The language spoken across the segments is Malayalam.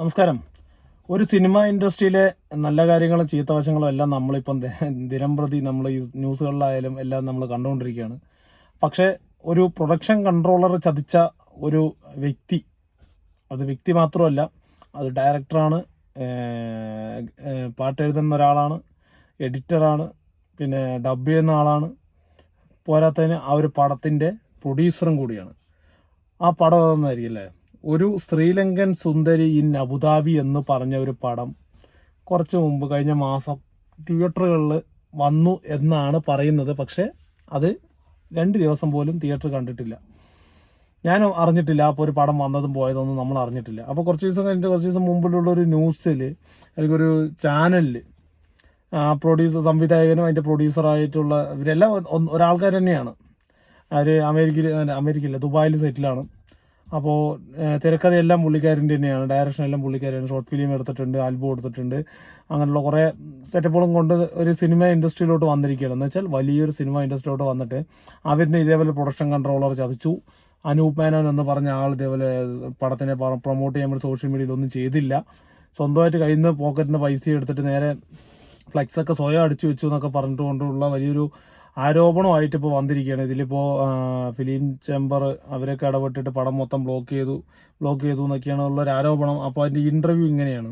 നമസ്കാരം. ഒരു സിനിമ ഇൻഡസ്ട്രിയിലെ നല്ല കാര്യങ്ങളും ചീത്തവശങ്ങളും എല്ലാം നമ്മളിപ്പം ദിനം പ്രതി നമ്മൾ ഈ ന്യൂസുകളിലായാലും എല്ലാം നമ്മൾ കണ്ടുകൊണ്ടിരിക്കുകയാണ്. പക്ഷേ ഒരു പ്രൊഡക്ഷൻ കൺട്രോളർ ചതിച്ച ഒരു വ്യക്തി അത് വ്യക്തി മാത്രമല്ല അത് ഡയറക്ടറാണ് പാട്ട് എഴുതുന്ന ഒരാളാണ് എഡിറ്ററാണ് പിന്നെ ഡബ് ചെയ്യുന്ന ആളാണ്. പോരാത്തതിന് ആ ഒരു പടത്തിന്റെ പ്രൊഡ്യൂസറും കൂടിയാണ്. ആ പടം അതൊന്നായിരിക്കും അല്ലേ? ഒരു ശ്രീലങ്കൻ സുന്ദരി ഇൻ അബുദാബി എന്ന് പറഞ്ഞ ഒരു പടം കുറച്ച് മുമ്പ് കഴിഞ്ഞ മാസം തിയേറ്ററുകളിൽ വന്നു എന്നാണ് പറയുന്നത്. പക്ഷേ അത് രണ്ട് ദിവസം പോലും തിയേറ്റർ കണ്ടിട്ടില്ല. ഞാൻ അറിഞ്ഞിട്ടില്ല അപ്പോൾ ഒരു പടം വന്നതും പോയതൊന്നും നമ്മൾ അറിഞ്ഞിട്ടില്ല. അപ്പോൾ കുറച്ച് ദിവസം കഴിഞ്ഞിട്ട് കുറച്ച് ദിവസം മുമ്പിലുള്ള ഒരു ന്യൂസിൽ അല്ലെങ്കിൽ ഒരു ചാനലിൽ പ്രൊഡ്യൂസർ സംവിധായകനും അതിന്റെ പ്രൊഡ്യൂസറായിട്ടുള്ള ഇവരെല്ലാം ഒരാൾക്കാർ തന്നെയാണ്. അവർ അമേരിക്കയിൽ അമേരിക്കയിൽ ദുബായിൽ സെറ്റിലാണ് അപ്പോൾ തിരക്കഥയെല്ലാം പുള്ളിക്കാരന്റെ തന്നെയാണ്. ഡയറക്ഷൻ എല്ലാം പുള്ളിക്കാരാണ് ഷോർട്ട് ഫിലിം എടുത്തിട്ടുണ്ട് ആൽബം എടുത്തിട്ടുണ്ട്. അങ്ങനെയുള്ള കുറേ സെറ്റപ്പുകളും കൊണ്ട് ഒരു സിനിമ ഇൻഡസ്ട്രിയിലോട്ട് വന്നിരിക്കുകയാണ്. എന്ന് വെച്ചാൽ വലിയൊരു സിനിമ ഇൻഡസ്ട്രിയിലോട്ട് വന്നിട്ട് അവരിനെ ഇതേപോലെ പ്രൊഡക്ഷൻ കൺട്രോളർ ചതിച്ചു. അനൂപ് മേനോൻ എന്ന് പറഞ്ഞ ആൾ ഇതേപോലെ പടത്തിനെ പ്രൊമോട്ട് ചെയ്യാൻ വേണ്ടി സോഷ്യൽ മീഡിയയിൽ ഒന്നും ചെയ്തില്ല. സ്വന്തമായിട്ട് കയ്യിൽ നിന്ന് പോക്കറ്റിൽ നിന്ന് പൈസ എടുത്തിട്ട് നേരെ ഫ്ലെക്സൊക്കെ സ്വയം അടിച്ചു വെച്ചു എന്നൊക്കെ പറഞ്ഞുകൊണ്ടുള്ള വലിയൊരു ആരോപണമായിട്ട് ഇപ്പോൾ വന്നിരിക്കുകയാണ്. ഇതിലിപ്പോൾ ഫിലിം ചേംബർ അവരൊക്കെ ഇടപെട്ടിട്ട് പടം മൊത്തം ബ്ലോക്ക് ചെയ്തു ബ്ലോക്ക് ചെയ്തു എന്നൊക്കെയാണ് ഉള്ളൊരു ആരോപണം. അപ്പോൾ അതിന്റെ ഇന്റർവ്യൂ ഇങ്ങനെയാണ്.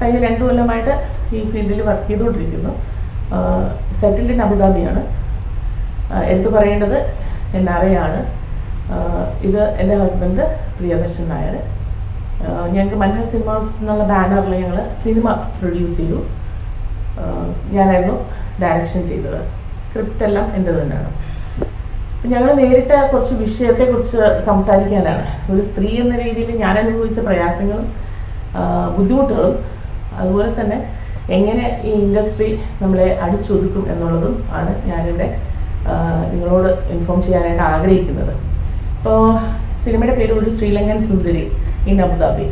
കഴിഞ്ഞ രണ്ടു കൊല്ലമായിട്ട് ഈ ഫീൽഡിൽ വർക്ക് ചെയ്തുകൊണ്ടിരിക്കുന്നു. സെറ്റിൽഡ് ഇൻ അബുദാബിയാണ്. എടുത്തു പറയേണ്ടത് എൻ ആർ ആണ്. ഇത് എന്റെ ഹസ്ബൻഡ് പ്രിയദർശൻ നായർ. ഞങ്ങൾക്ക് മൻഹർ സിനിമാസ് എന്നുള്ള ബാനറിൽ ഞങ്ങൾ സിനിമ പ്രൊഡ്യൂസ് ചെയ്തു. ഞാനായിരുന്നു. ഡയറക്ഷൻ ചെയ്തത്. സ്ക്രിപ്റ്റ് എല്ലാം എന്റെ തന്നെയാണ്. ഞങ്ങൾ നേരിട്ട് കുറച്ച് വിഷയത്തെക്കുറിച്ച് സംസാരിക്കാനാണ്. ഒരു സ്ത്രീ എന്ന രീതിയിൽ ഞാൻ അനുഭവിച്ച പ്രയാസങ്ങളും ബുദ്ധിമുട്ടുകളും അതുപോലെ തന്നെ എങ്ങനെ ഈ ഇൻഡസ്ട്രി നമ്മളെ അടിച്ചൊതുക്കും എന്നുള്ളതും ആണ് ഞാനിവിടെ നിങ്ങളോട് ഇൻഫോം ചെയ്യാനായിട്ട് ആഗ്രഹിക്കുന്നത്. ഇപ്പോൾ സിനിമയുടെ പേര് ഒരു Sri Lankan Sundari in Abu Dhabi.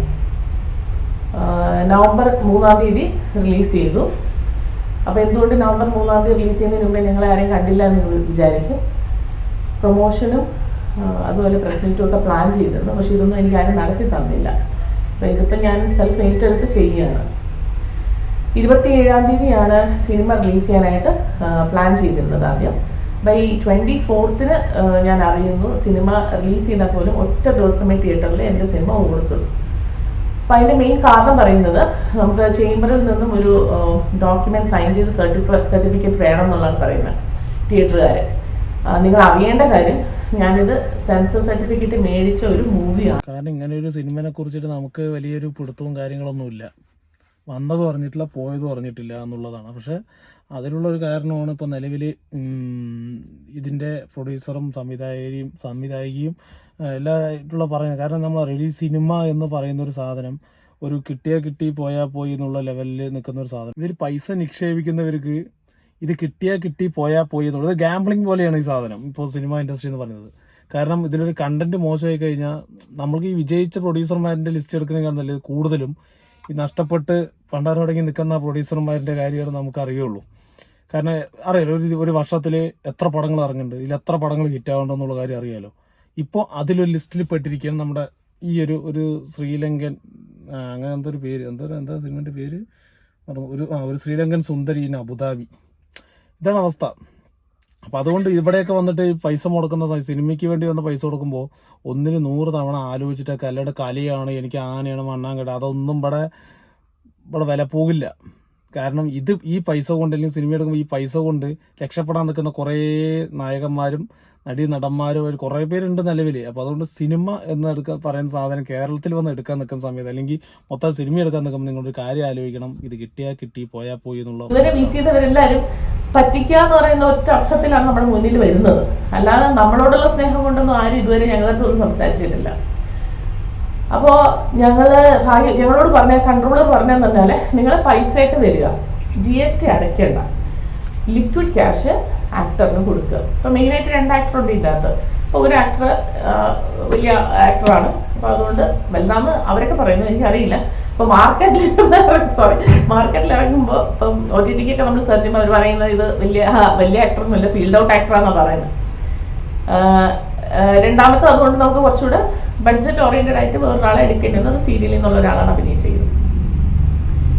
November മൂന്നാം തീയതി റിലീസ് ചെയ്തു. അപ്പോൾ എന്തുകൊണ്ട് നവംബർ മൂന്നാം തീയതി റിലീസ് ചെയ്യുന്നതിന് മുമ്പേ നിങ്ങൾ ആരെയും കണ്ടില്ല എന്ന് വിചാരിക്കും. പ്രൊമോഷനും അതുപോലെ പ്രസ് മീറ്റും ഒക്കെ പ്ലാൻ ചെയ്തിരുന്നു. പക്ഷെ ഇതൊന്നും എനിക്ക് ആരും നടത്തി തന്നില്ല. അപ്പോൾ ഇതിപ്പോൾ ഞാൻ സെൽഫ് ഏറ്റെടുത്ത് ചെയ്യുകയാണ്. ഇരുപത്തി ഏഴാം തീയതിയാണ് സിനിമ റിലീസ് ചെയ്യാനായിട്ട് പ്ലാൻ ചെയ്തിരുന്നത് ആദ്യം. ബൈ ട്വന്റി ഫോർത്തിന് ഞാൻ അറിയുന്നു സിനിമ റിലീസ് ചെയ്താൽ പോലും ഒറ്റ ദിവസമേ തിയേറ്ററിൽ എന്റെ സിനിമ ഓടുത്തുള്ളൂ. അപ്പം അതിന്റെ മെയിൻ കാരണം പറയുന്നത് നമുക്ക് ചേംബറിൽ നിന്നും ഒരു ഡോക്യുമെന്റ് സൈൻ ചെയ്ത് സർട്ടിഫൈ സർട്ടിഫിക്കറ്റ് വേണം എന്നുള്ളതാണ് പറയുന്നത് തിയേറ്ററുകാർ നിങ്ങൾ അറിയേണ്ട കാര്യം ഞാനിത് സെൻസർ സർട്ടിഫിക്കറ്റ് മേടിച്ച ഒരു മൂവിയാണ് കാരണം ഇങ്ങനെ ഒരു സിനിമനെ കുറിച്ചിട്ട് നമുക്ക് വലിയൊരു പിടുത്തവും കാര്യങ്ങളൊന്നുമില്ല. വന്നത് പറഞ്ഞിട്ടില്ല പോയത് പറഞ്ഞിട്ടില്ല എന്നുള്ളതാണ്. പക്ഷെ അതിനുള്ള ഒരു കാരണമാണ് ഇപ്പോൾ നിലവിൽ ഇതിന്റെ പ്രൊഡ്യൂസറും സംവിധായകയും സംവിധായികയും എല്ലായിട്ടുള്ള പറയുന്നത്. കാരണം നമ്മൾ റിലീസ് സിനിമ എന്ന് പറയുന്ന ഒരു സാധനം ഒരു കിട്ടിയാൽ കിട്ടി പോയാൽ പോയി എന്നുള്ള ലെവലിൽ നിൽക്കുന്ന ഒരു സാധനം. ഇതിൽ പൈസ നിക്ഷേപിക്കുന്നവർക്ക് ഇത് കിട്ടിയാൽ കിട്ടി പോയാൽ പോയി എന്നുള്ളത് ഗാംബ്ലിംഗ് പോലെയാണ് ഈ സാധനം ഇപ്പോൾ സിനിമ ഇൻഡസ്ട്രി എന്ന് പറയുന്നത്. കാരണം ഇതിലൊരു കണ്ടന്റ് മോശമായി കഴിഞ്ഞാൽ നമ്മൾക്ക് ഈ വിജയിച്ച പ്രൊഡ്യൂസർമാരുടെ ലിസ്റ്റ് എടുക്കുന്നതിനേക്കാൾ നല്ലത് കൂടുതലും നഷ്ടപ്പെട്ട് പണ്ടാരോടങ്ങി നിൽക്കുന്ന പ്രൊഡ്യൂസർമാരുടെ കാര്യമാണ് നമുക്ക് അറിയുള്ളൂ കാരണം അറിയാലോ ഒരു ഒരു വർഷത്തിൽ എത്ര പടങ്ങൾ ഇറങ്ങുന്നുണ്ട് ഇതിൽ എത്ര പടങ്ങൾ ഹിറ്റ് ആവുന്നുണ്ടെന്നുള്ള കാര്യം അറിയാലോ. ഇപ്പോൾ അതിലൊരു ലിസ്റ്റിൽ പെട്ടിരിക്കുകയാണ് നമ്മുടെ ഈ ഒരു ഒരു ശ്രീലങ്കൻ അങ്ങനെ എന്തോ ഒരു പേര് എന്തോ എന്താ സിനിമന്റെ പേര്? ഒരു ഒരു ശ്രീലങ്കൻ സുന്ദരി ഇൻ അബുദാബി. ഇതാണ് അവസ്ഥ. അപ്പം അതുകൊണ്ട് ഇവിടെയൊക്കെ വന്നിട്ട് പൈസ മുടക്കുന്ന സിനിമയ്ക്ക് വേണ്ടി വന്ന പൈസ കൊടുക്കുമ്പോൾ ഒന്നിന് നൂറ് തവണ ആലോചിച്ചിട്ടൊക്കെ അല്ലാണ്ട് കലിയാണ് എനിക്ക് ആനയാണ് മണ്ണാങ്കട അതൊന്നും ഇവിടെ ഇവിടെ വില പോകില്ല. കാരണം ഇത് ഈ പൈസ കൊണ്ട് അല്ലെങ്കിൽ സിനിമ എടുക്കുമ്പോൾ ഈ പൈസ കൊണ്ട് രക്ഷപ്പെടാൻ നിൽക്കുന്ന കുറേ നായകന്മാരും നടി നടന്മാരും ഒരു കുറേ പേരുണ്ട് നിലവിൽ അപ്പോൾ അതുകൊണ്ട് സിനിമ എന്ന് എടുക്കാൻ പറയുന്ന സാധനം കേരളത്തിൽ വന്ന് എടുക്കാൻ നിൽക്കുന്ന സമയത്ത് അല്ലെങ്കിൽ മൊത്തം സിനിമ എടുക്കാൻ നിൽക്കുമ്പോൾ നിങ്ങളൊരു കാര്യം ആലോചിക്കണം. ഇത് കിട്ടിയാൽ കിട്ടി പോയാൽ പോയി എന്നുള്ള ഇവരെ മീറ്റ് ചെയ്തവരെല്ലാവരും പറ്റിക്കുക എന്ന് പറയുന്ന ഒറ്റ അർത്ഥത്തിലാണ് നമ്മുടെ മുന്നിൽ വരുന്നത്. അല്ലാതെ നമ്മളോടുള്ള സ്നേഹം കൊണ്ടൊന്നും ആരും ഇതുവരെ ഞങ്ങളടുത്തൊന്നും സംസാരിച്ചിട്ടില്ല. അപ്പോൾ ഞങ്ങൾ ഭാഗ്യ ഞങ്ങളോട് പറഞ്ഞ കൺട്രോളർ പറഞ്ഞതെന്ന് പറഞ്ഞാൽ നിങ്ങൾ പൈസ ആയിട്ട് വരിക. ജി എസ് ടി അടയ്ക്കേണ്ട. ലിക്വിഡ് ക്യാഷ് ആക്ടറിന് കൊടുക്കുക. ഇപ്പോൾ മെയിനായിട്ട് രണ്ട് ആക്ടർ ഉണ്ട് ഇതിന്റെ അകത്ത്. അപ്പോൾ ഒരു ആക്ടർ വലിയ ആക്ടറാണ് അപ്പോൾ അതുകൊണ്ട് വലുതാന്ന് അവരൊക്കെ പറയുന്നു എനിക്കറിയില്ല. ഇപ്പോൾ മാർക്കറ്റിൽ സോറി മാർക്കറ്റിൽ ഇറങ്ങുമ്പോൾ ഇപ്പം ഒ ടി ടിക്കൊക്കെ നമ്മൾ സെർച്ച് ചെയ്യുമ്പോൾ അവർ പറയുന്നത് ഇത് വലിയ വലിയ വലിയ ആക്ടറൊന്നുമില്ല ഫീൽഡ് ഔട്ട് ആക്ടറാണെന്നാണ് പറയുന്നത്. രണ്ടാമത്തെ അതുകൊണ്ട് നമുക്ക് കുറച്ചുകൂടെ ബഡ്ജറ്റ് ഓറിയന്റഡ് ആയിട്ട് വേറൊരാളെ എടുക്കേണ്ടി വന്നത് സീരിയലിൽ നിന്നുള്ള ഒരാളാണ് ചെയ്യുന്നത്.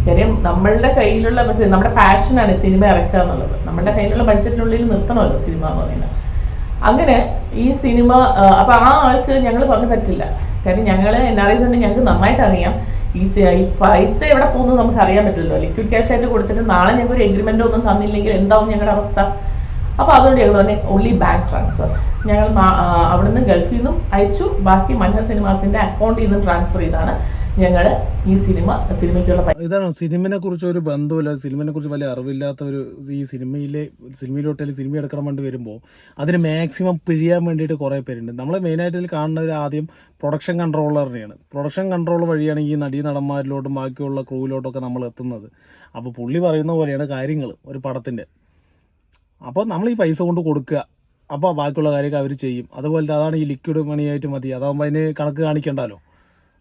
കാര്യം നമ്മളുടെ കയ്യിലുള്ള നമ്മുടെ പാഷനാണ് സിനിമ ഇറക്കുക എന്നുള്ളത്. നമ്മുടെ കയ്യിലുള്ള ബഡ്ജറ്റിനുള്ളിൽ നിർത്തണമല്ലോ സിനിമ എന്ന് പറയുന്നത്. അങ്ങനെ ഈ സിനിമ അപ്പൊ ആ ആൾക്ക് ഞങ്ങൾ പറഞ്ഞു പറ്റില്ല. കാര്യം ഞങ്ങൾ എൻ ആർ ഐസ് ഉണ്ട് ഞങ്ങൾക്ക് നന്നായിട്ട് അറിയാം. ഈ പൈസ എവിടെ പോകുന്നത് നമുക്ക് അറിയാൻ പറ്റില്ലല്ലോ. ലിക്വിഡ് ക്യാഷ് ആയിട്ട് കൊടുത്തിട്ട് നാളെ ഞങ്ങൾക്ക് ഒരു എഗ്രിമെന്റ് ഒന്നും തന്നില്ലെങ്കിൽ എന്താവും ഞങ്ങളുടെ അവസ്ഥ? അപ്പോൾ അതുകൊണ്ട് ഞങ്ങൾ തന്നെ ഓൺലി ബാങ്ക് ട്രാൻസ്ഫർ ഞങ്ങൾ അവിടുന്ന് ഗൾഫിൽ നിന്നും അയച്ചു. ബാക്കി മൻഹർ സിനിമാസിന്റെ അക്കൗണ്ടിൽ നിന്നും ട്രാൻസ്ഫർ ചെയ്താണ്. ഞങ്ങൾ ഈ സിനിമ സിനിമയ്ക്കുള്ള ഇതാണ് സിനിമയെ കുറിച്ച് ഒരു ബന്ധമില്ല സിനിമയെ കുറിച്ച് വലിയ അറിവില്ലാത്ത ഒരു ഈ സിനിമയിലെ സിനിമയിലോട്ട് അല്ലെങ്കിൽ സിനിമ എടുക്കണം വേണ്ടി വരുമ്പോൾ അതിന് മാക്സിമം പിഴിയാൻ വേണ്ടിയിട്ട് കുറേ പേരുണ്ട്. നമ്മൾ മെയിനായിട്ട് ഇതിൽ കാണുന്നത് ആദ്യം പ്രൊഡക്ഷൻ കൺട്രോളറിനെയാണ് പ്രൊഡക്ഷൻ കൺട്രോൾ വഴിയാണ് ഈ നടീ നടന്മാരിലോട്ടും ബാക്കിയുള്ള ക്രൂവിലോട്ടൊക്കെ നമ്മൾ എത്തുന്നത് അപ്പോൾ പുള്ളി പറയുന്ന പോലെയാണ് കാര്യങ്ങൾ ഒരു പടത്തിന്റെ അപ്പോൾ നമ്മൾ ഈ പൈസ കൊണ്ട് കൊടുക്കുക. അപ്പോൾ ബാക്കിയുള്ള കാര്യമൊക്കെ അവർ ചെയ്യും. അതുപോലെ അതാണ് ഈ ലിക്വിഡ് മണിയായിട്ട് മതി. അതാകുമ്പോൾ അതിന് കണക്ക് കാണിക്കണ്ടല്ലോ.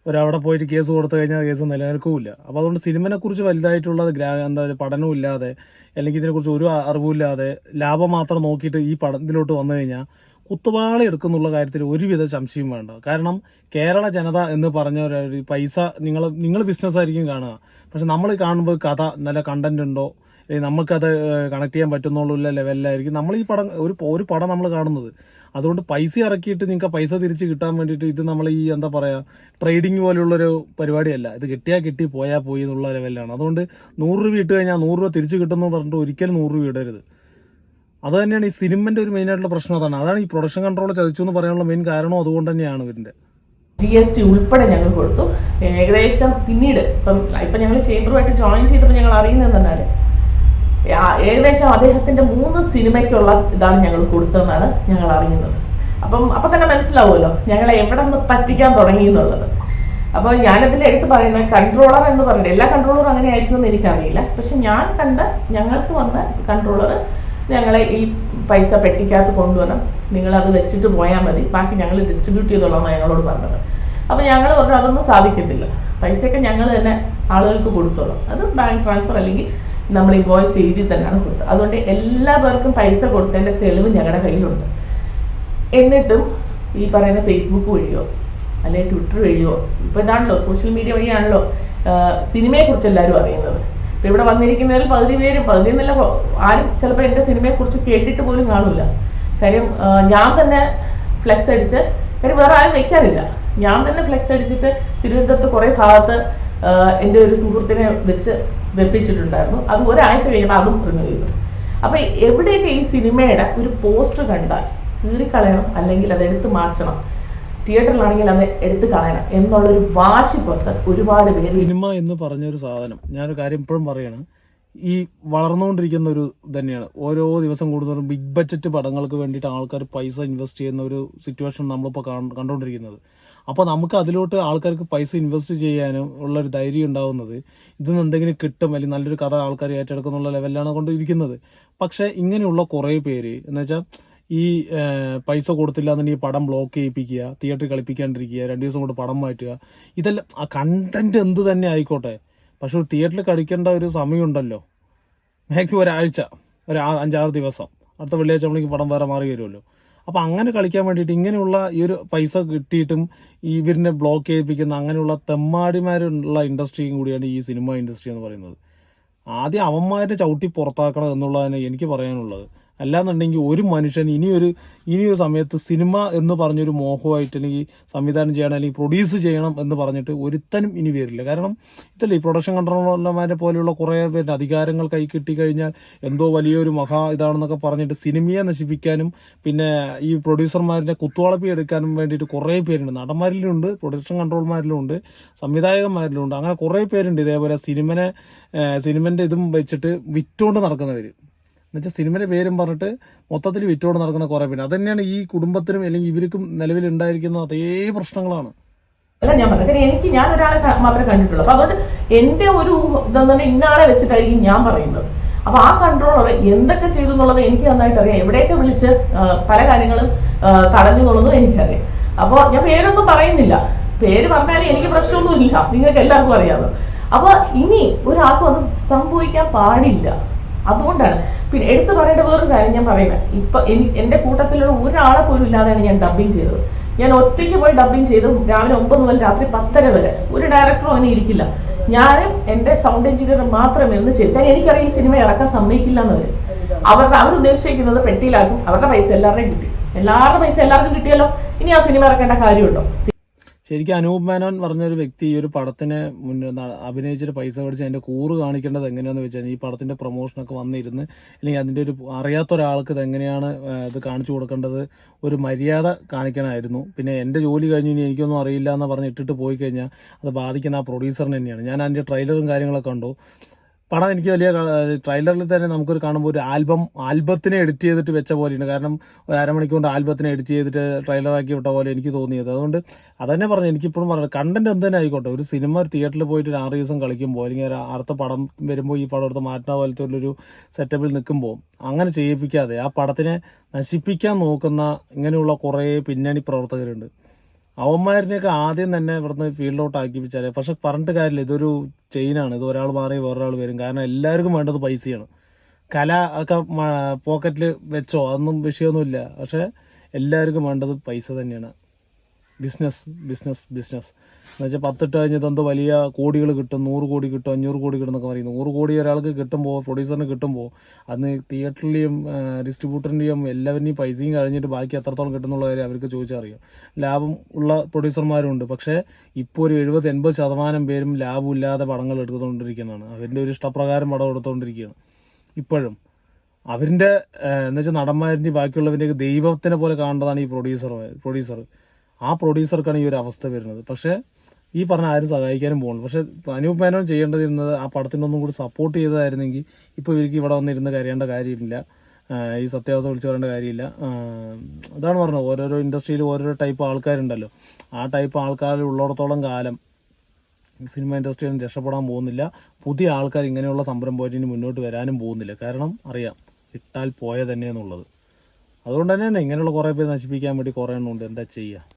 ഒരവിടെ പോയിട്ട് കേസ് കൊടുത്തു കഴിഞ്ഞാൽ കേസ് നിലനിൽക്കില്ല. അപ്പോൾ അതുകൊണ്ട് സിനിമനെക്കുറിച്ച് വലുതായിട്ടുള്ള ഗ്രാ എന്താ പറയുക പഠനവും ഇല്ലാതെ അല്ലെങ്കിൽ ഇതിനെക്കുറിച്ച് ഒരു അറിവുമില്ലാതെ ലാഭം മാത്രം നോക്കിയിട്ട് ഈ പടത്തിലോട്ട് വന്നു കഴിഞ്ഞാൽ കുത്തുപാളി എടുക്കുന്നുള്ള കാര്യത്തിൽ ഒരുവിധ സംശയം വേണ്ട. കാരണം കേരള ജനത എന്ന് പറഞ്ഞ ഒരു പൈസ നിങ്ങൾ നിങ്ങൾ ബിസിനസ്സായിരിക്കും കാണുക. പക്ഷെ നമ്മൾ കാണുമ്പോൾ കഥ നല്ല കണ്ടന്റ് ഉണ്ടോ? നമുക്കത് കണക്ട് ചെയ്യാൻ പറ്റുന്നുള്ള ലെവലിലായിരിക്കും നമ്മൾ ഈ പടം ഒരു ഒരു പടം നമ്മൾ കാണുന്നത്. അതുകൊണ്ട് പൈസ ഇറക്കിയിട്ട് നിങ്ങൾക്ക് പൈസ തിരിച്ച് കിട്ടാൻ വേണ്ടിയിട്ട് ഇത് നമ്മൾ ഈ എന്താ പറയുക ട്രേഡിംഗ് പോലെയുള്ളൊരു പരിപാടിയല്ല. ഇത് കിട്ടിയാൽ കിട്ടി പോയാൽ പോയി എന്നുള്ള ലെവലിലാണ് അതുകൊണ്ട് നൂറ് രൂപ ഇട്ട് കഴിഞ്ഞാൽ നൂറ് രൂപ തിരിച്ച് കിട്ടുമെന്ന് പറഞ്ഞിട്ട് ഒരിക്കലും നൂറ് രൂപ ഇടരുത്. അത് തന്നെയാണ് ഈ സിനിമന്റെ ഒരു മെയിൻ ആയിട്ടുള്ള പ്രശ്നം അതാണ്. അതാണ് ഈ പ്രൊഡക്ഷൻ കൺട്രോൾ ചതിച്ചു എന്ന് പറയാനുള്ള മെയിൻ കാരണം അതുകൊണ്ട് തന്നെയാണ് ഇതിന്റെ. ജി എസ് ടി ഉൾപ്പെടെ ഞങ്ങൾ കൊടുത്തു. ഏകദേശം പിന്നീട് ഇപ്പം ഇപ്പം ഞങ്ങൾ ചേംബറുമായിട്ട് ജോയിൻ ചെയ്തപ്പോൾ ഞങ്ങൾ അറിയുന്നത് എന്നാൽ ഏകദേശം അദ്ദേഹത്തിന്റെ മൂന്ന് സിനിമയ്ക്കുള്ള ഇതാണ് ഞങ്ങൾ കൊടുത്തതെന്നാണ് ഞങ്ങൾ അറിയുന്നത്. അപ്പം അപ്പം തന്നെ മനസ്സിലാവുമല്ലോ ഞങ്ങളെ എവിടെ നിന്ന് പറ്റിക്കാൻ തുടങ്ങി എന്നുള്ളത്. അപ്പോൾ ഞാനതിൽ എടുത്ത് പറയുന്ന കൺട്രോളർ എന്ന് പറഞ്ഞിട്ട് എല്ലാ കൺട്രോളറും അങ്ങനെ ആയിരിക്കുമെന്ന് എനിക്കറിയില്ല. പക്ഷെ ഞാൻ കണ്ട ഞങ്ങൾക്ക് വന്ന കൺട്രോളർ ഞങ്ങളെ ഈ പൈസ പെട്ടിക്കകത്ത് കൊണ്ടുവരണം. നിങ്ങളത് വെച്ചിട്ട് പോയാൽ മതി. ബാക്കി ഞങ്ങൾ ഡിസ്ട്രിബ്യൂട്ട് ചെയ്തോളാം ഞങ്ങളോട് പറഞ്ഞത്. അപ്പോൾ ഞങ്ങൾ പറഞ്ഞു അതൊന്നും സാധിക്കത്തില്ല. പൈസയൊക്കെ ഞങ്ങൾ തന്നെ ആളുകൾക്ക് കൊടുത്തോളാം. അത് ബാങ്ക് ട്രാൻസ്ഫർ അല്ലെങ്കിൽ നമ്മൾ ഇൻവോയ്സ് എഴുതി തന്നെയാണ് കൊടുത്തത്. അതുകൊണ്ട് എല്ലാ പേർക്കും പൈസ കൊടുത്തതിന്റെ തെളിവ് ഞങ്ങളുടെ കയ്യിലുണ്ട്. എന്നിട്ടും ഈ പറയുന്ന ഫേസ്ബുക്ക് വഴിയോ അല്ലെങ്കിൽ ട്വിറ്റർ വഴിയോ ഇപ്പോൾ ഇതാണല്ലോ സോഷ്യൽ മീഡിയ വഴിയാണല്ലോ സിനിമയെക്കുറിച്ച് എല്ലാവരും അറിയുന്നത്. ഇപ്പോൾ ഇവിടെ വന്നിരിക്കുന്നതിൽ പകുതി പേര് പകുതി എന്നല്ല കൊ- ആരും ചിലപ്പോൾ എന്റെ സിനിമയെക്കുറിച്ച് കേട്ടിട്ട് പോലും കാണില്ല കാര്യം ഞാൻ തന്നെ ഫ്ലെക്സ് അടിച്ച് കാര്യം വേറെ ആരും വെക്കാറില്ല. ഞാൻ തന്നെ ഫ്ലെക്സ് അടിച്ചിട്ട് തിരുവനന്തപുരത്ത് കുറേ ഭാഗത്ത് എന്റെ ഒരു സുഹൃത്തിനെ വെച്ച് വെപ്പിച്ചിട്ടുണ്ടായിരുന്നു. അത് ഒരാഴ്ച കഴിയുമ്പോൾ അതും റിന്യൂ ചെയ്തു. അപ്പോൾ എവിടെയൊക്കെ ഈ സിനിമയുടെ ഒരു പോസ്റ്റർ കണ്ടാൽ കീറിക്കളയണം അല്ലെങ്കിൽ അത് എടുത്ത് മാറ്റണം തിയേറ്ററിലാണെങ്കിൽ അത് എടുത്ത് കളയണം എന്നുള്ളൊരു വാശി പുറത്ത് ഒരുപാട് പേര് സിനിമ എന്ന് പറഞ്ഞൊരു സാധനം ഞാനൊരു കാര്യം ഇപ്പോഴും പറയാണ് ഈ വളർന്നുകൊണ്ടിരിക്കുന്ന ഒരു തന്നെയാണ്. ഓരോ ദിവസം കൂടുതലും ബിഗ് ബഡ്ജറ്റ് പടങ്ങൾക്ക് വേണ്ടിയിട്ട് ആൾക്കാർ പൈസ ഇൻവെസ്റ്റ് ചെയ്യുന്ന ഒരു സിറ്റുവേഷൻ നമ്മളിപ്പോൾ കണ്ടുകൊണ്ടിരിക്കുന്നത് അപ്പോൾ നമുക്ക് അതിലോട്ട് ആൾക്കാർക്ക് പൈസ ഇൻവെസ്റ്റ് ചെയ്യാനും ഉള്ള ഒരു ധൈര്യം ഉണ്ടാവുന്നത് നിന്ന് എന്തെങ്കിലും കിട്ടും അല്ലെങ്കിൽ നല്ലൊരു കഥ ആൾക്കാർ ഏറ്റെടുക്കുന്നുള്ള ലെവലിലാണ് കൊണ്ടിരിക്കുന്നത്. പക്ഷേ ഇങ്ങനെയുള്ള കുറേ പേര് എന്ന് വെച്ചാൽ ഈ പൈസ കൊടുത്തില്ല എന്നുണ്ടെങ്കിൽ പടം ബ്ലോക്ക് ചെയ്യിപ്പിക്കുക തിയേറ്ററിൽ കളിപ്പിക്കാണ്ടിരിക്കുക രണ്ട് ദിവസം കൊണ്ട് പടം മാറ്റുക ഇതെല്ലാം ആ കണ്ടന്റ് എന്ത് തന്നെ ആയിക്കോട്ടെ. പക്ഷെ ഒരു തിയേറ്ററിൽ കളിക്കേണ്ട ഒരു സമയമുണ്ടല്ലോ. മാക്സിമം ഒരാഴ്ച ഒരു അഞ്ചാറ് ദിവസം. അടുത്ത വെള്ളിയാഴ്ച നമ്മളേക്ക് പടം വേറെ മാറി വരുമല്ലോ. അപ്പം അങ്ങനെ കളിക്കാൻ വേണ്ടിയിട്ട് ഇങ്ങനെയുള്ള ഈ ഒരു പൈസ കിട്ടിയിട്ടും ഇവരിനെ ബ്ലോക്ക് ചെയ്യിപ്പിക്കുന്ന അങ്ങനെയുള്ള തെമ്മാടിമാരുള്ള ഇൻഡസ്ട്രിയും കൂടിയാണ് ഈ സിനിമ ഇൻഡസ്ട്രി എന്ന് പറയുന്നത്. ആദ്യം അവന്മാരെ ചവിട്ടി പുറത്താക്കണം എന്നുള്ളതാണ് എനിക്ക് പറയാനുള്ളത്. അല്ലാന്നുണ്ടെങ്കിൽ ഒരു മനുഷ്യൻ ഇനിയൊരു ഇനിയൊരു സമയത്ത് സിനിമ എന്ന് പറഞ്ഞൊരു മോഹമായിട്ട് അല്ലെങ്കിൽ സംവിധാനം ചെയ്യണം അല്ലെങ്കിൽ പ്രൊഡ്യൂസ് ചെയ്യണം എന്ന് പറഞ്ഞിട്ട് ഒരുത്തനും ഇനി വരില്ല. കാരണം ഇതല്ലേ ഈ പ്രൊഡക്ഷൻ കൺട്രോളർമാരെ പോലെയുള്ള കുറേ പേരുടെ അധികാരങ്ങൾ കൈ കിട്ടിക്കഴിഞ്ഞാൽ എന്തോ വലിയൊരു മഹാ ഇതാണെന്നൊക്കെ പറഞ്ഞിട്ട് സിനിമയെ നശിപ്പിക്കാനും പിന്നെ ഈ പ്രൊഡ്യൂസർമാരുടെ കുത്തുവളപ്പി എടുക്കാനും വേണ്ടിയിട്ട് കുറേ പേരുണ്ട്. നടന്മാരിലുണ്ട് പ്രൊഡക്ഷൻ കൺട്രോൾമാരിലുണ്ട് സംവിധായകന്മാരിലും ഉണ്ട് അങ്ങനെ കുറേ പേരുണ്ട്. ഇതേപോലെ സിനിമനെ സിനിമന്റെ ഇതും വെച്ചിട്ട് വിറ്റുകൊണ്ട് നടക്കുന്നവർ എന്നുവെച്ചാൽ സിനിമയുടെ പേരും പറഞ്ഞിട്ട് മൊത്തത്തിൽ വിറ്റോട് നടക്കുന്ന കുറേ പേര്. അതന്നെയാണ് ഈ കുടുംബത്തിനും അല്ലെങ്കിൽ ഇവർക്കും നിലവിൽ ഉണ്ടായിരിക്കുന്ന അതേ പ്രശ്നങ്ങളാണ്. അല്ല ഞാൻ പറഞ്ഞത് കാര്യം എനിക്ക് ഞാൻ ഒരാളെ മാത്രമേ കണ്ടിട്ടുള്ളൂ. അപ്പൊ അതുകൊണ്ട് എന്റെ ഒരു ഇതെന്ന് പറഞ്ഞാൽ ഇന്നാളെ വെച്ചിട്ടായിരിക്കും ഞാൻ പറയുന്നത്. അപ്പൊ ആ കൺട്രോളർ എന്തൊക്കെ ചെയ്തു എന്നുള്ളത് എനിക്ക് നന്നായിട്ട് അറിയാം എവിടെയൊക്കെ വിളിച്ച് പല കാര്യങ്ങളും തടഞ്ഞു എന്നുള്ളതും എനിക്കറിയാം. അപ്പോൾ ഞാൻ പേരൊന്നും പറയുന്നില്ല. പേര് പറഞ്ഞാൽ എനിക്ക് പ്രശ്നമൊന്നുമില്ല. നിങ്ങൾക്ക് എല്ലാവർക്കും അറിയാമല്ലോ അപ്പൊ ഇനി ഒരാൾക്കും അത് സംഭവിക്കാൻ പാടില്ല. അതുകൊണ്ടാണ്. പിന്നെ എടുത്തു പറയേണ്ട വേറൊരു കാര്യം ഞാൻ പറയുന്നത് ഇപ്പൊ എന്റെ കൂട്ടത്തിലുള്ള ഒരാളെ പോലും ഇല്ലാതെയാണ് ഞാൻ ഡബ്ബിങ് ചെയ്തത്. ഞാൻ ഒറ്റയ്ക്ക് പോയി ഡബ്ബിങ് ചെയ്തു രാവിലെ ഒമ്പത് മുതൽ രാത്രി പത്തര വരെ. ഒരു ഡയറക്ടറും അങ്ങനെ ഇരിക്കില്ല. ഞാനും എന്റെ സൗണ്ട് എഞ്ചിനീയർ മാത്രം ഇരുന്ന് ചെയ്തു. കാര്യം എനിക്കറിയാം ഈ സിനിമ ഇറക്കാൻ സമ്മതിക്കില്ല എന്നവർ അവരുടെ അവർ ഉദ്ദേശിക്കുന്നത് പെട്ടിയിലാക്കും. അവരുടെ പൈസ എല്ലാവരുടെയും കിട്ടി. എല്ലാവരുടെ പൈസ എല്ലാവർക്കും കിട്ടിയല്ലോ. ഇനി ആ സിനിമ ഇറക്കേണ്ട കാര്യമുണ്ടോ? ശരിക്കും അനൂപ് മേനോൻ പറഞ്ഞൊരു വ്യക്തി ഈ ഒരു പടത്തിന് മുന്നേ അഭിനയിച്ചിട്ട് പൈസ മേടിച്ച് അതിന്റെ കൂറ് കാണിക്കേണ്ടത് എങ്ങനെയാണെന്ന് വെച്ചാൽ ഈ പടത്തിന്റെ പ്രൊമോഷനൊക്കെ വന്നിരുന്ന് അല്ലെങ്കിൽ അതിന്റെ ഒരു അറിയാത്ത ഒരാൾക്ക് ഇത് എങ്ങനെയാണ് ഇത് കാണിച്ചു കൊടുക്കേണ്ടത് ഒരു മര്യാദ കാണിക്കണമായിരുന്നു. പിന്നെ എന്റെ ജോലി കഴിഞ്ഞ് ഇനി എനിക്കൊന്നും അറിയില്ല എന്ന് പറഞ്ഞ് ഇട്ടിട്ട് പോയി കഴിഞ്ഞാൽ അത് ബാധിക്കുന്ന ആ പ്രൊഡ്യൂസറിന് തന്നെയാണ്. ഞാൻ അതിന്റെ ട്രെയിലറും കാര്യങ്ങളൊക്കെ കണ്ടു. പടം എനിക്ക് വലിയ ട്രെയിലറിൽ തന്നെ നമുക്കൊരു കാണുമ്പോൾ ഒരു ആൽബം ആൽബത്തിനെ എഡിറ്റ് ചെയ്തിട്ട് വെച്ച പോലെയുണ്ട്. കാരണം ഒരു അരമണിക്കൂറിന്റെ ആൽബത്തിനെ എഡിറ്റ് ചെയ്തിട്ട് ട്രെയിലറാക്കി വിട്ട പോലെ എനിക്ക് തോന്നിയത്. അതുകൊണ്ട് അതന്നെ പറഞ്ഞു എനിക്കിപ്പോഴും പറഞ്ഞു കണ്ടന്റ് എന്ത് തന്നെ ആയിക്കോട്ടെ. ഒരു സിനിമ തിയേറ്ററിൽ പോയിട്ട് ഒരു ആറ് ദിവസം കളിക്കുമ്പോൾ അല്ലെങ്കിൽ ഒരു അടുത്ത പടം വരുമ്പോൾ ഈ പടം എടുത്ത് മാറ്റുന്ന പോലത്തെ ഒരു സെറ്റപ്പിൽ നിൽക്കുമ്പോൾ അങ്ങനെ ചെയ്യിപ്പിക്കാതെ ആ പടത്തിനെ നശിപ്പിക്കാൻ നോക്കുന്ന ഇങ്ങനെയുള്ള കുറേ പിന്നണി പ്രവർത്തകരുണ്ട്. അവന്മാരിനെയൊക്കെ ആദ്യം തന്നെ ഇവിടുന്ന് ഫീൽഡിലോട്ട് ഔട്ട് ആക്കി വെച്ചാലേ പക്ഷെ പറഞ്ഞിട്ട് കാര്യമില്ല. ഇതൊരു ചെയിനാണ് ഇത് ഒരാൾ മാറി വേറൊരാൾ വരും. കാരണം എല്ലാവർക്കും വേണ്ടത് പൈസയാണ്. കല ഒക്കെ പോക്കറ്റിൽ വെച്ചോ? അതൊന്നും വിഷയമൊന്നുമില്ല. പക്ഷെ എല്ലാവർക്കും വേണ്ടത് പൈസ തന്നെയാണ്. Business business business. എന്ന് വെച്ചാൽ പത്തിട്ട് കഴിഞ്ഞത് എന്തോ വലിയ കോടികൾ കിട്ടും നൂറ് കോടി കിട്ടും അഞ്ഞൂറ് കോടി കിട്ടും എന്നൊക്കെ പറയും നൂറ് കോടി ഒരാൾക്ക് കിട്ടുമ്പോൾ പ്രൊഡ്യൂസറിന് കിട്ടുമ്പോൾ അന്ന് തിയേറ്ററിന്റെയും ഡിസ്ട്രിബ്യൂട്ടറിന്റെയും എല്ലാവരുടെയും പൈസയും കഴിഞ്ഞിട്ട് ബാക്കി എത്രത്തോളം കിട്ടുന്നുള്ള കാര്യം അവർക്ക് ചോദിച്ചറിയാം. ലാഭം ഉള്ള പ്രൊഡ്യൂസർമാരും ഉണ്ട് പക്ഷേ ഇപ്പോൾ ഒരു എഴുപത് എൺപത് ശതമാനം പേരും ലാഭമില്ലാതെ പടങ്ങൾ എടുത്തുകൊണ്ടിരിക്കുന്നതാണ്. അവരുടെ ഒരു ഇഷ്ടപ്രകാരം പടം എടുത്തുകൊണ്ടിരിക്കുകയാണ്. ഇപ്പോഴും അവരിന്റെ എന്ന് വെച്ചാൽ നടന്മാരിന്റെ ബാക്കിയുള്ളവരുടെ ദൈവത്തിനെ പോലെ കാണേണ്ടതാണ് ഈ പ്രൊഡ്യൂസർ പ്രൊഡ്യൂസർ ആ പ്രൊഡ്യൂസർക്കാണ് ഈ ഒരു അവസ്ഥ വരുന്നത്. പക്ഷേ ഈ പറഞ്ഞ ആരും സഹായിക്കാനും പോകണം പക്ഷേ അനൂപ് മേനോൻ ചെയ്യേണ്ടതിരുന്നത് ആ പടത്തിനൊന്നും കൂടി സപ്പോർട്ട് ചെയ്തതായിരുന്നെങ്കിൽ ഇപ്പോൾ ഇവർക്ക് ഇവിടെ വന്നിരുന്ന് കരയേണ്ട കാര്യമില്ല. ഈ സത്യാവസ്ഥ വിളിച്ചു പറയേണ്ട കാര്യമില്ല. അതാണ് പറഞ്ഞത്. ഓരോരോ ഇൻഡസ്ട്രിയിൽ ഓരോരോ ടൈപ്പ് ആൾക്കാരുണ്ടല്ലോ. ആ ടൈപ്പ് ആൾക്കാർ ഉള്ളിടത്തോളം കാലം സിനിമ ഇൻഡസ്ട്രിയിൽ നിന്ന് രക്ഷപ്പെടാൻ പോകുന്നില്ല. പുതിയ ആൾക്കാർ ഇങ്ങനെയുള്ള സംരംഭമായിട്ട് ഇനി മുന്നോട്ട് വരാനും പോകുന്നില്ല. കാരണം അറിയാം ഇട്ടാൽ പോയ തന്നെ എന്നുള്ളത്. അതുകൊണ്ട് തന്നെ ഇങ്ങനെയുള്ള കുറേ പേര് നശിപ്പിക്കാൻ വേണ്ടി കുറേ എണ്ണം ഉണ്ട്. എന്താ ചെയ്യുക